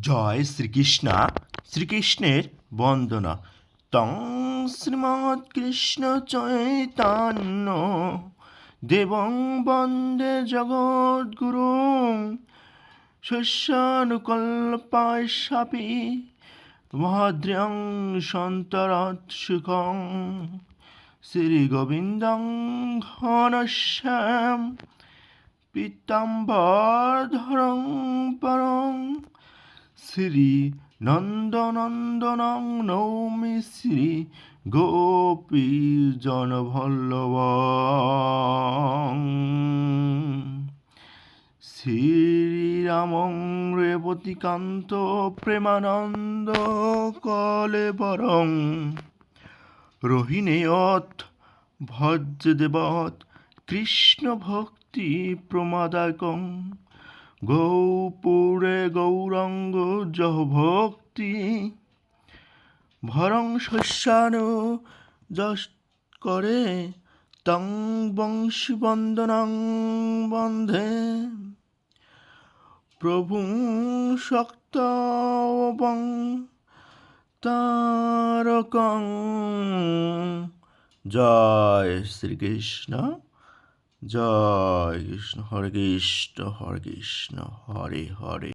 জয় শ্রীকৃষ্ণা। শ্রীকৃষ্ণের বন্দনা। তং শ্রীমৎ কৃষ্ণ চৈতন্য। দেবং বন্দে জগদ্গুরু। শস্যানুকল্পাশাপি ভদ্র্যং সন্তরৎসুখং শ্রীগোবিন্দং ঘনশ্যাম। পীতাম্বরধরং শ্রী নন্দনন্দনং নৌমি শ্রী গোপী জনভল্লভ শ্রীরামং রেবতীকান্ত প্রেমানন্দ কলেবরং। রোহিণেয়ত ভজ্রদেবত কৃষ্ণ ভক্তি প্রমাদায়কং। গৌপুরে গৌরঙ্গ জহ ভক্তি। ভরং শস্যানু যশ করে তং বংশী বন্দনং বন্ধে। প্রভু শক্তবং তারকং। জয় শ্রীকৃষ্ণ, জয় কৃষ্ণ। হরে কৃষ্ণ হরে কৃষ্ণ, হরে হরে।